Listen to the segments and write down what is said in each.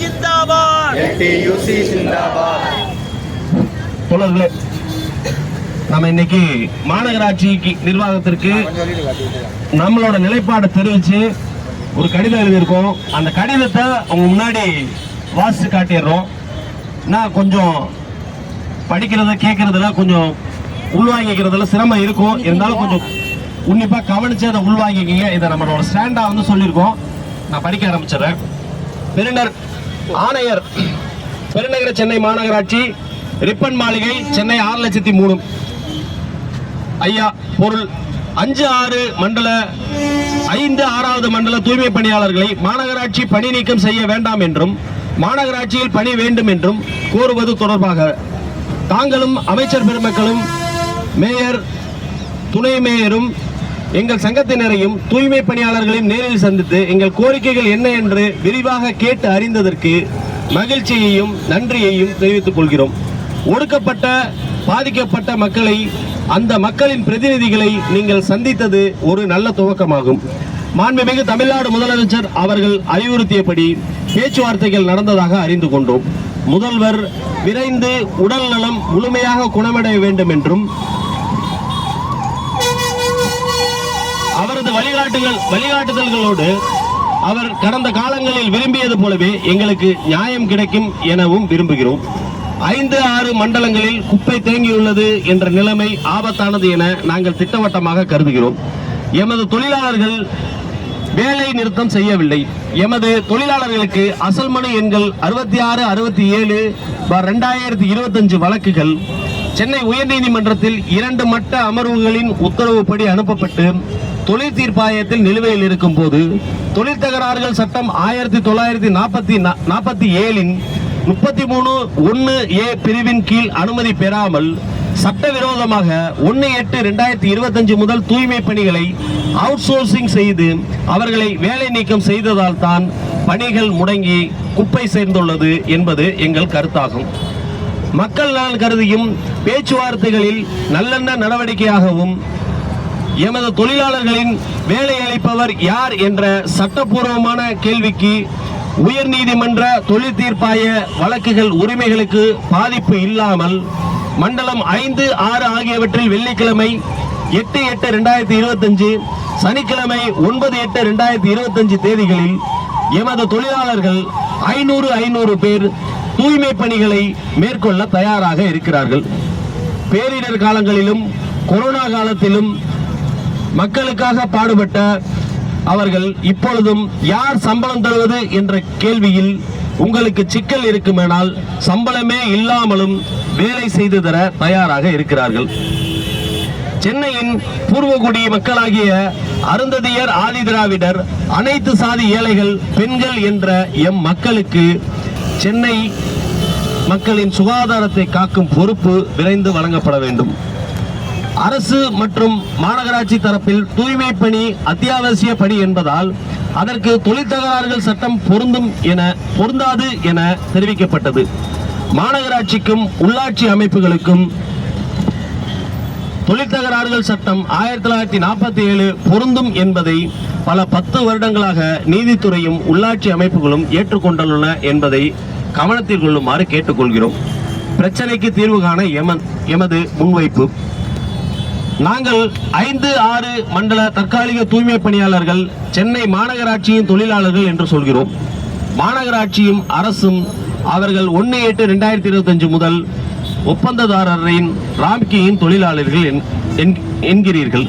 Zindabad. NTUC zindabad தோழர்களே நம்ம இன்னைக்கு மாநகராட்சிக்கு நிர்வாகத்திற்கு நம்மளோட நிலைப்பாடை தெரிவிச்சு ஒரு கடிதம் எழுதியிருக்கோம். அந்த கடிதத்தை உங்க முன்னாடி வாசிச்சு காட்டிடுறோம். நான் கொஞ்சம் படிக்கிறத கேட்கறதுல கொஞ்சம் உள்வாங்கிக்கிறதுல சிரமம் இருக்கும். இருந்தாலும் கொஞ்சம் உன்னிப்பா கவனிச்சு அதை உள்வாங்கிக்கிங்க. இதை நம்மளோட ஸ்டாண்டா வந்து சொல்லியிருக்கோம். நான் படிக்க ஆரம்பிச்சிடுறேன். பெருநர் ஆணையர் பெருநகர சென்னை மாநகராட்சி ரிப்பன் மாளிகை சென்னை ஆறு லட்சத்தி மூணு. ஐயா பொருள். அஞ்சு ஆறு மண்டல ஐந்து ஆறாவது மண்டல தூய்மை பணியாளர்களை மாநகராட்சி பணி நீக்கம் செய்ய வேண்டாம் என்றும் மாநகராட்சியில் பணி வேண்டும் என்றும் கோருவது தொடர்பாக தாங்களும் அமைச்சர் பெருமக்களும் மேயர் துணை மேயரும் எங்கள் சங்கத்தினரையும் தூய்மை பணியாளர்களையும் நேரில் சந்தித்து எங்கள் கோரிக்கைகள் என்ன என்று விரிவாக கேட்டு அறிந்ததற்கு மகிழ்ச்சியையும் நன்றியையும் தெரிவித்துக் கொள்கிறோம். ஒடுக்கப்பட்ட பாதிக்கப்பட்ட மக்களை அந்த மக்களின் பிரதிநிதிகளை நீங்கள் சந்தித்தது ஒரு நல்ல துவக்கமாகும். மாண்புமிகு தமிழ்நாடு முதலமைச்சர் அவர்கள் அறிவுறுத்தியபடி பேச்சுவார்த்தைகள் நடந்ததாக அறிந்து கொண்டோம். முதல்வர் விரைந்து உடல் நலம் முழுமையாக குணமடைய வேண்டும் என்றும் அவரது வழிகாட்டுகள் வழிகாட்டுதல்களோடு அவர் கடந்த காலங்களில் விரும்பியது போலவே எங்களுக்கு நியாயம் கிடைக்கும் எனவும் விரும்புகிறோம். ஐந்து ஆறு மண்டலங்களில் குப்பை தேங்கியுள்ளது என்ற நிலைமை ஆபத்தானது என நாங்கள் திட்டவட்டமாக கருதுகிறோம். எமது தொழிலாளர்கள் வேலை நிறுத்தம் செய்யவில்லை. எமது தொழிலாளர்களுக்கு அசல் மனு எண்கள் அறுபத்தி ஆறு அறுபத்தி ஏழு ரெண்டாயிரத்தி இருபத்தஞ்சு வழக்குகள். சென்னை உயர்நீதிமன்றத்தில் இரண்டு மட்ட அமர்வுகளின் உத்தரவுப்படி அனுப்பப்பட்டு தொழில் தீர்ப்பாயத்தில் நிலுவையில் இருக்கும் போது தொழில் தகராறுகள் சட்டம் ஆயிரத்தி தொள்ளாயிரத்தி நாற்பத்தி நாற்பத்தி ஏழின் முப்பத்தி மூணு ஒன்று ஏ பிரிவின் கீழ் அனுமதி பெறாமல் சட்டவிரோதமாக ஒன்று எட்டு ரெண்டாயிரத்தி இருபத்தஞ்சு முதல் தூய்மை பணிகளை அவுட் சோர்சிங் செய்து அவர்களை வேலை நீக்கம் செய்ததால் தான் பணிகள் முடங்கி குப்பை சேர்ந்துள்ளது என்பது எங்கள் கருத்தாகும். மக்கள் நலன் கருதியும் பேச்சுவார்த்தைகளில் நல்லெண்ண நடவடிக்கையாகவும் எமது தொழிலாளர்களின் வேலை அளிப்பவர் யார் என்ற சட்டப்பூர்வமான கேள்விக்கு உயர்நீதிமன்ற தொழில் தீர்ப்பாய வழக்குகள் உரிமைகளுக்கு பாதிப்பு இல்லாமல் மண்டலம் ஐந்து ஆறு ஆகியவற்றில் வெள்ளிக்கிழமை எட்டு எட்டு ரெண்டாயிரத்தி இருபத்தஞ்சு சனிக்கிழமை ஒன்பது எட்டு ரெண்டாயிரத்தி இருபத்தஞ்சு தேதிகளில் எமது தொழிலாளர்கள் ஐநூறு ஐநூறு பேர் தூய்மை பணிகளை மேற்கொள்ள தயாராக இருக்கிறார்கள். பேரிடர் காலங்களிலும் கொரோனா காலத்திலும் மக்களுக்காக பாடுபட்ட அவர்கள் இப்பொழுதும் யார் சம்பளம் தருவது என்ற கேள்வியில் உங்களுக்கு சிக்கல் இருக்குமானால் சம்பளமே இல்லாமலும் வேலை செய்து தர தயாராக இருக்கிறார்கள். சென்னையின் பூர்வகுடி மக்களாகிய அருந்ததியர் ஆதிதிராவிடர் அனைத்து சாதி ஏழைகள் பெண்கள் என்ற எம் மக்களுக்கு சென்னை மக்களின் சுகாதாரத்தை காக்கும் பொறுப்பு விரைந்து வழங்கப்பட வேண்டும். அரசு மற்றும் மாநகராட்சி தரப்பில் தூய்மை பணி அத்தியாவசிய பணி என்பதால் அதற்கு தொழிற்தகராறுகள் சட்டம் பொருந்தும் என பொருந்தாது என தெரிவிக்கப்பட்டது. மாநகராட்சிக்கும் உள்ளாட்சி அமைப்புகளுக்கும் தொழிற்தகராறுகள் சட்டம் ஆயிரத்தி தொள்ளாயிரத்தி நாற்பத்தி ஏழு பொருந்தும் என்பதை பல பத்து வருடங்களாக நீதித்துறையும் உள்ளாட்சி அமைப்புகளும் ஏற்றுக்கொண்டுள்ளன என்பதை கவனத்தில் கொள்ளுமாறு கேட்டுக்கொள்கிறோம். பிரச்சனைக்கு தீர்வு காண எம- எமது முன்வைப்பு. நாங்கள் ஐந்து ஆறு மண்டல தற்காலிக தூய்மை பணியாளர்கள் சென்னை மாநகராட்சியின் தொழிலாளர்கள் என்று சொல்கிறோம். மாநகராட்சியும் அரசும் அவர்கள் ஒன்று எட்டு ரெண்டாயிரத்தி இருபத்தஞ்சு முதல் ஒப்பந்ததாரரின் ராம்கியின் தொழிலாளர்கள் என்- என்- என்கிறீர்கள்.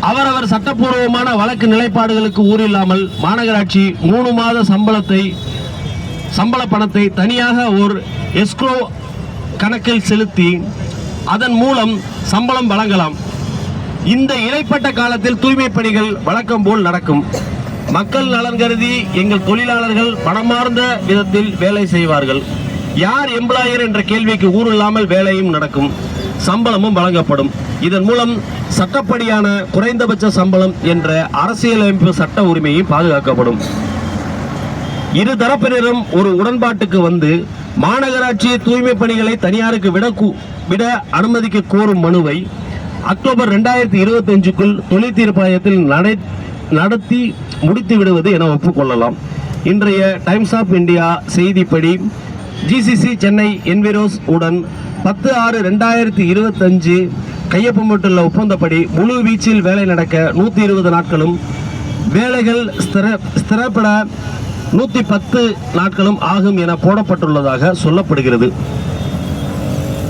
அவரவர் சட்டப்பூர்வமான வழக்கு நிலைப்பாடுகளுக்கு ஊரில்லாமல் மாநகராட்சி மூணு மாத சம்பளத்தை சம்பள பணத்தை தனியாக ஒரு எஸ்க்ரோ கணக்கில் செலுத்தி அதன் மூலம் சம்பளம் வழங்கலாம். இந்த இடைப்பட்ட காலத்தில் தூய்மை பணிகள் வழக்கம் போல் நடக்கும். மக்கள் நலன் கருதி எங்கள் தொழிலாளர்கள் பணமார்ந்த விதத்தில் வேலை செய்வார்கள். யார் எம்ப்ளாயர் என்ற கேள்விக்கு ஊரில்லாமல் வேலையும் நடக்கும். சம்பளமும் வழங்கப்படும். இதன் மூலம் சட்டப்படியான குறைந்தபட்ச சம்பளம் என்ற அரசியலமைப்பு சட்ட உரிமையும் பாதுகாக்கப்படும். இரு தரப்பினரும் ஒரு உடன்பாட்டுக்கு வந்து மாநகராட்சி தூய்மை பணிகளை தனியாருக்கு விட கூ- விட அனுமதிக்க கோரும் மனுவை அக்டோபர் ரெண்டாயிரத்தி இருபத்தஞ்சுக்குள் தொழில் தீர்ப்பாயத்தில் நடை நடத்தி முடித்து விடுவது என ஒப்புக்கொள்ளலாம். இன்றைய டைம்ஸ் ஆஃப் இந்தியா செய்திப்படி ஜிசிசி சென்னை என்விரோஸ் உடன் பத்து ஆறு ரெண்டாயிரத்தி இருபத்தஞ்சு கையொப்பமிட்டுள்ள ஒப்பந்தப்படி முழு வீச்சில் வேலை நடக்க நூற்றி இருபது நாட்களும் வேலைகள் ஸ்திர ஸ்திரப்பட நூற்றி பத்து நாட்களும் ஆகும் என போடப்பட்டுள்ளதாக சொல்லப்படுகிறது.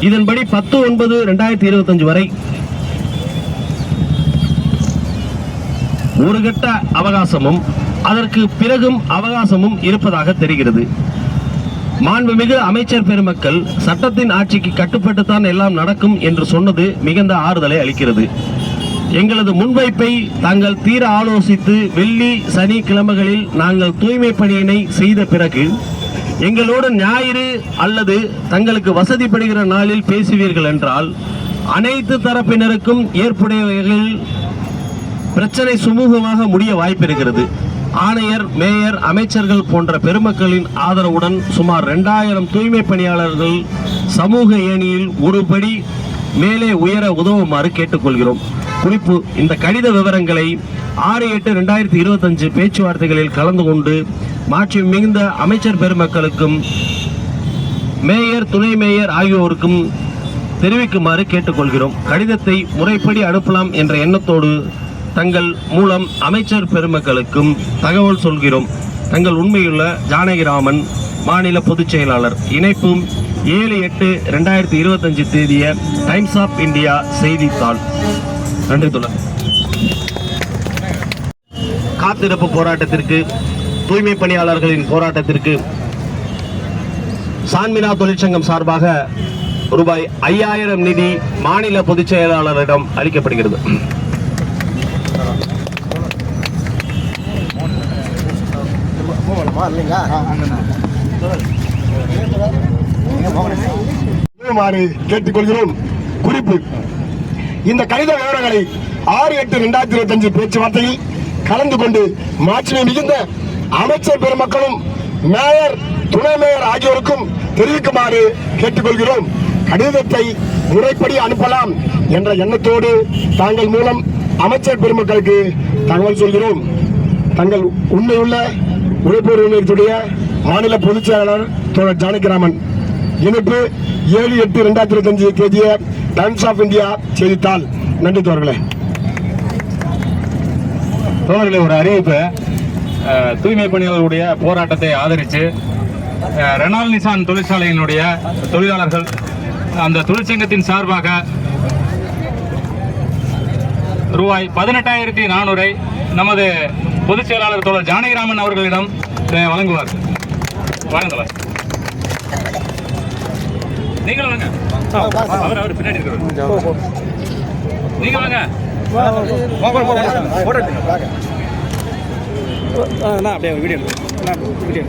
இதன்படி பத்து ஒன்பது ரெண்டாயிரத்தி இருபத்தஞ்சு வரை ஒரு கட்ட அவகாசமும் அதற்கு பிறகும் அவகாசமும் இருப்பதாக தெரிகிறது. மாண்புமிகு அமைச்சர் பெருமக்கள் சட்டத்தின் ஆட்சிக்கு கட்டுப்பட்டுத்தான் எல்லாம் நடக்கும் என்று சொன்னது மிகுந்த ஆறுதலை அளிக்கிறது. எங்களது முன்வைப்பை தாங்கள் தீர ஆலோசித்து வெள்ளி சனி கிழமைகளில் நாங்கள் தூய்மை பணியினை செய்த பிறகு எங்களோடு ஞாயிறு அல்லது தங்களுக்கு வசதிப்படுகிற நாளில் பேசுவீர்கள் என்றால் அனைத்து தரப்பினருக்கும் ஏற்புடைய வகையில் பிரச்சனை சுமூகமாக முடிய வாய்ப்பிருக்கிறது. ஆணையர் மேயர் அமைச்சர்கள் போன்ற பெருமக்களின் ஆதரவுடன் சுமார் ரெண்டாயிரம் தூய்மை பணியாளர்கள் சமூக ஏணியில் ஒருபடி மேலே உயர உதவுமாறு கேட்டுக்கொள்கிறோம். குறிப்பு இந்த கடித விவரங்களை ஆறு எட்டு ரெண்டாயிரத்தி இருபத்தஞ்சு பேச்சுவார்த்தைகளில் கலந்து கொண்டு மாற்றி மிகுந்த அமைச்சர் பெருமக்களுக்கும் மேயர் துணை மேயர் ஆகியோருக்கும் தெரிவிக்குமாறு கேட்டுக்கொள்கிறோம். கடிதத்தை முறைப்படி அனுப்பலாம் என்ற எண்ணத்தோடு தங்கள் மூலம் அமைச்சர் பெருமக்களுக்கும் தகவல் சொல்கிறோம். தங்கள் உண்மையுள்ள ஜானகிராமன் மாநில பொதுச் செயலாளர். இணைப்பும் ஏழு எட்டு ரெண்டாயிரத்தி இருபத்தஞ்சு தேதிய டைம்ஸ் ஆஃப் இந்தியா செய்தித்தாள். நன்றி தொடர் காத்திருப்பு போராட்டத்திற்கு தூய்மை பணியாளர்களின் போராட்டத்திற்கு சான்மினா தொழிற்சங்கம் சார்பாக ரூபாய் ஐயாயிரம் நிதி மாநில பொதுச் செயலாளரிடம் அளிக்கப்படுகிறது. கேட்டுக்கொள்கிறோம். குறிப்பு இந்த கடித விவரங்களை ஆறு எட்டு ரெண்டாயிரத்தி இருபத்தி அஞ்சு பேச்சுவார்த்தையில் கலந்து கொண்டு மாட்சிமை மிகுந்த அமைச்சர் பெருமக்களும் மேயர் துணை மேயர் ஆகியோருக்கும் தெரிவிக்குமாறு கேட்டுக்கொள்கிறோம். கடிதத்தை முறைப்படி அனுப்பலாம் என்ற எண்ணத்தோடு தாங்கள் மூலம் அமைச்சர் பெருமக்களுக்கு தகவல் சொல்கிறோம். தங்கள் உண்மையுள்ள உழைப்போர் நிலையத்துடைய மாநில பொதுச் செயலாளர் தோழர் ஜானகிராமன். இணைப்பு ஏழு எட்டு ரெண்டாயிரத்தி இருபத்தஞ்சு தேதியை டைம்ஸ் ஆஃப் இந்தியா செய்தித்தாள். நன்றி தோழர்களே. தோழர்களே ஒரு அறிவிப்பு. தூய்மை பணியாளர்களுடைய போராட்டத்தை ஆதரித்து ரெனால் நிசான் தொழிற்சாலையினுடைய தொழிலாளர்கள் அந்த தொழிற்சங்கத்தின் சார்பாக ரூபாய் பதினெட்டாயிரத்தி நானூறை நமது பொதுச் செயலாளர் தோழர் ஜானகிராமன் அவர்களிடம் வழங்குவார். வழங்குவார் நீங்களும் வாங்க. அவர் அவர் பின்னாடி இருக்கிறவர். நீங்க வாங்க. அப்படியே வீடியோ வீடியோ